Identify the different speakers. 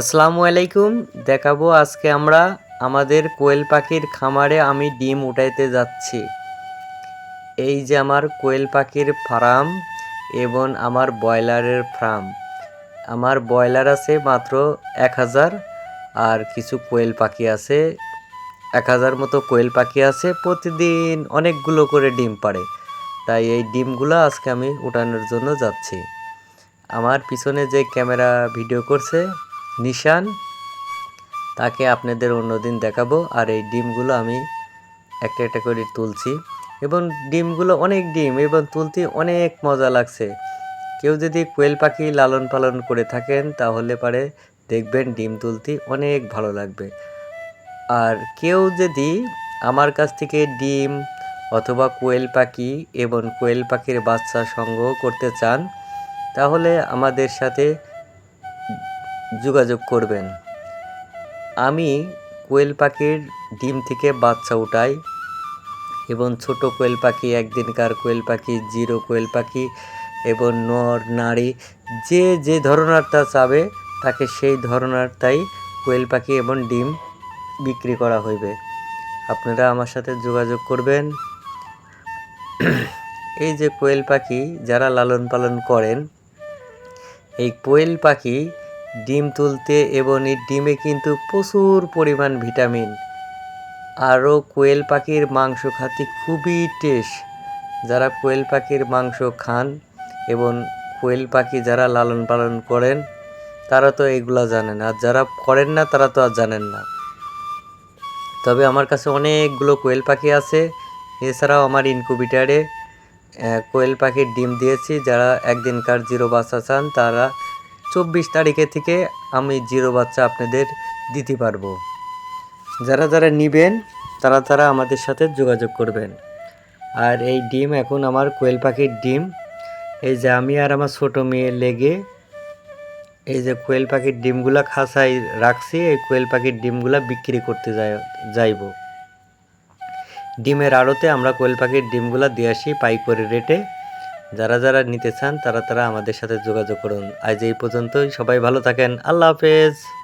Speaker 1: আসসালামু আলাইকুম, দেখাবো আজকে আমরা আমাদের কোয়েল পাখির খামারে আমি ডিম উঠাইতে যাচ্ছি। এই যে আমার কোয়েল পাখির ফার্ম এবং আমার ব্রয়লারের ফার্ম। আমার ব্রয়লার আছে মাত্র এক হাজার আর কিছু কোয়েল পাখি আছে। এক হাজার মতো কোয়েল পাখি আছে, প্রতিদিন অনেকগুলো করে ডিম পাড়ে। তাই এই ডিমগুলো আজকে আমি উঠানোর জন্য যাচ্ছি। আমার পিছনে যে ক্যামেরা ভিডিও করছে নিশান, তাকে আপনাদের অন্যদিন দেখাবো। আর এই ডিমগুলো আমি একটা একটা করে তুলছি। এবং ডিমগুলো অনেক ডিম, এবং তুলতে অনেক মজা লাগছে। কেউ যদি কোয়েল পাখি লালন পালন করে থাকেন, তাহলে পারে দেখবেন ডিম তুলতে অনেক ভালো লাগবে। আর কেউ যদি আমার কাছ থেকে ডিম অথবা কোয়েল পাখি এবং কোয়েল পাখির বাচ্চা সংগ্রহ করতে চান, তাহলে আমাদের সাথে যোগাযোগ করবেন। আমি কোয়েল পাখির ডিম থেকে বাচ্চা উঠাই এবং ছোট কোয়েল পাখি, একদিনকার কোয়েল পাখি, জিরো কোয়েল পাখি এবং নর, নারী, যে যে ধরনেরটা চাবে তাকে সেই ধরনেরটাই কোয়েল পাখি এবং ডিম বিক্রি করা হইবে। আপনারা আমার সাথে যোগাযোগ করবেন। এই যে কোয়েল পাখি যারা লালন পালন করেন, এই কোয়েল পাখি ডিম তুলতে এবং এই ডিমে কিন্তু প্রচুর পরিমাণ ভিটামিন। আরও কোয়েল পাখির মাংস খাতে খুবই টেস্ট। যারা কোয়েল পাখির মাংস খান এবং কোয়েল পাখি যারা লালন পালন করেন, তারা তো এগুলা জানেন। আর যারা করেন না, তারা তো আর জানেন না। তবে আমার কাছে অনেকগুলো কোয়েল পাখি আছে। এছাড়াও আমার ইনকুবিটারে কোয়েল পাখির ডিম দিয়েছি। যারা একদিনকার জিরো বাচ্চা চান, তারা চব্বিশ তারিখে থেকে আমি জিরো বাচ্চা আপনাদের দিতে পারব। যারা যারা নেবেন, তারা তারা আমাদের সাথে যোগাযোগ করবেন। আর এই ডিম এখন আমার কোয়েল পাখির ডিম। এই যে আমি আর আমার ছোটো মেয়ে লেগে এই যে কোয়েল পাখির ডিমগুলা খাসাই রাখছি, এই কোয়েল পাখির ডিমগুলা বিক্রি করতে যাই যাইব। ডিমের আড়তে আমরা কোয়েল পাখির ডিমগুলা দিয়ে আসি পাইকারি রেটে। যারা যারা নিতে চান, তারা তারা আমাদের সাথে যোগাযোগ করুন। আজ এই পর্যন্তই। সবাই ভালো থাকেন। আল্লাহ হাফেজ।